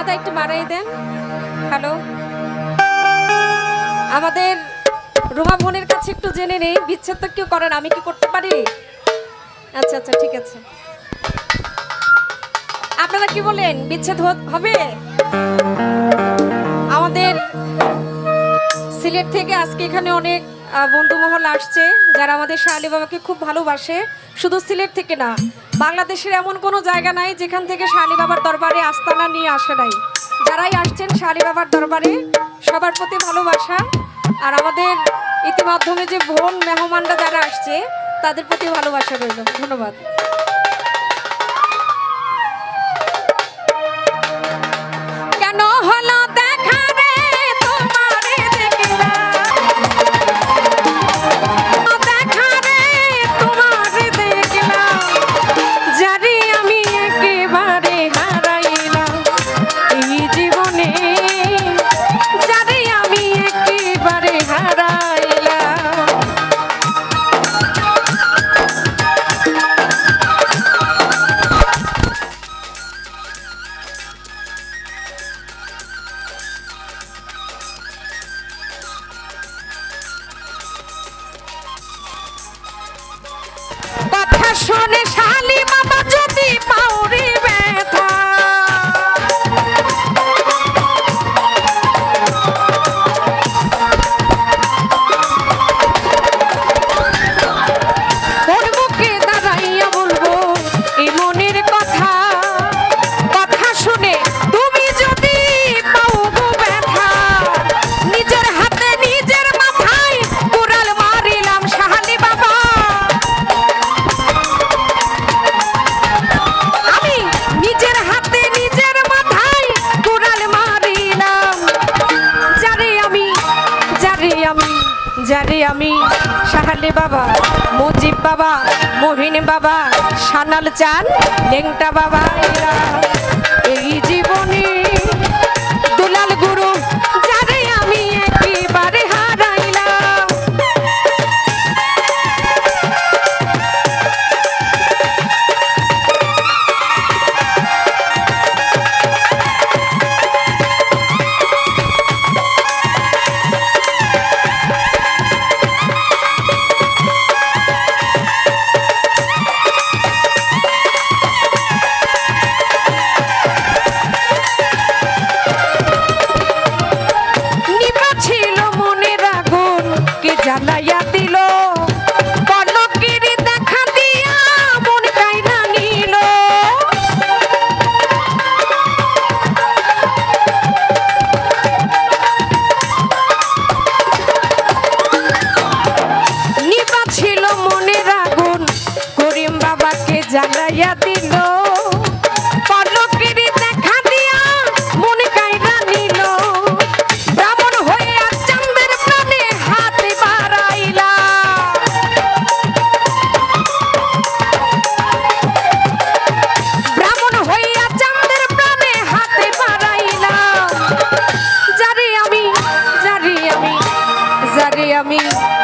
দাদা, একটু বাড়াই দেন। হ্যালো আমাদের রুমা বোনের কাছে একটু জেনে নেই, বিচ্ছেদ তো কেউ করেন আমি কি করতে পারি? আচ্ছা আচ্ছা ঠিক আছে। আপনারা কি বলেন, বিচ্ছেদ হবে? আমাদের সিলেট থেকে আজকে এখানে অনেক আহ, বন্ধু মহল আসছে যারা আমাদের শাহালি বাবাকে খুব ভালোবাসে শুধু সিলেট থেকে না বাংলাদেশের এমন কোনো জায়গা নাই যেখান থেকে শাহালি বাবার দরবারে আস্তানা নিয়ে আসে নাই। যারাই আসছেন শাহালি বাবার দরবারে সবার প্রতি ভালোবাসা আর আমাদের ইতিমাধ্যমে যে বোন মেহমানরা যারা আসছে তাদের প্রতি ভালোবাসা রইল। ধন্যবাদ। শুনে যারে আমি সাহালি বাবা মুজিব বাবা মহিন বাবা সানাল চান লেংটা বাবা এই sobre a mim.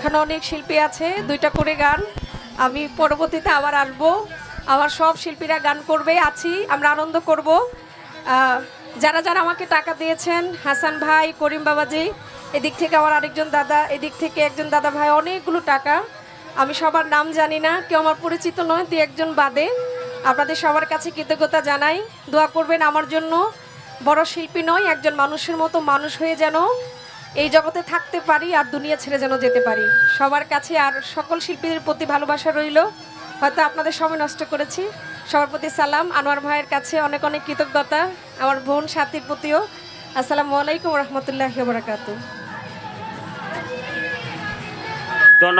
এখানে অনেক শিল্পী আছে, দুইটা করে গান। আমি পরবর্তীতে আবার আসব। আমার সব শিল্পীরা গান করবে, আছি, আমরা আনন্দ করব। যারা যারা আমাকে টাকা দিয়েছেন, হাসান ভাই, করিম বাবাজি, এদিক থেকে আমার আরেকজন দাদা, এদিক থেকে একজন দাদা ভাই, অনেকগুলো টাকা। আমি সবার নাম জানি না, কেউ আমার পরিচিত নয়, দু একজন বাদে। আপনাদের সবার কাছে কৃতজ্ঞতা জানাই। দোয়া করবেন আমার জন্য। বড় শিল্পী নয়, একজন মানুষের মতো মানুষ হয়ে যেন এই জগতে থাকতে পারি আর দুনিয়া ছেড়ে যেন যেতে পারি। সবার কাছে আর সকল শিল্পীদের প্রতি ভালোবাসা রইল। হয়তো আপনাদের সময় নষ্ট করেছি। সবার প্রতি সালাম। আনোয়ার ভাইয়ের কাছে অনেক অনেক কৃতজ্ঞতা। আমার বোন সাথীর প্রতিও আসসালামু আলাইকুম রহমতুল্লাহ বরাকাতু ধন্যবাদ।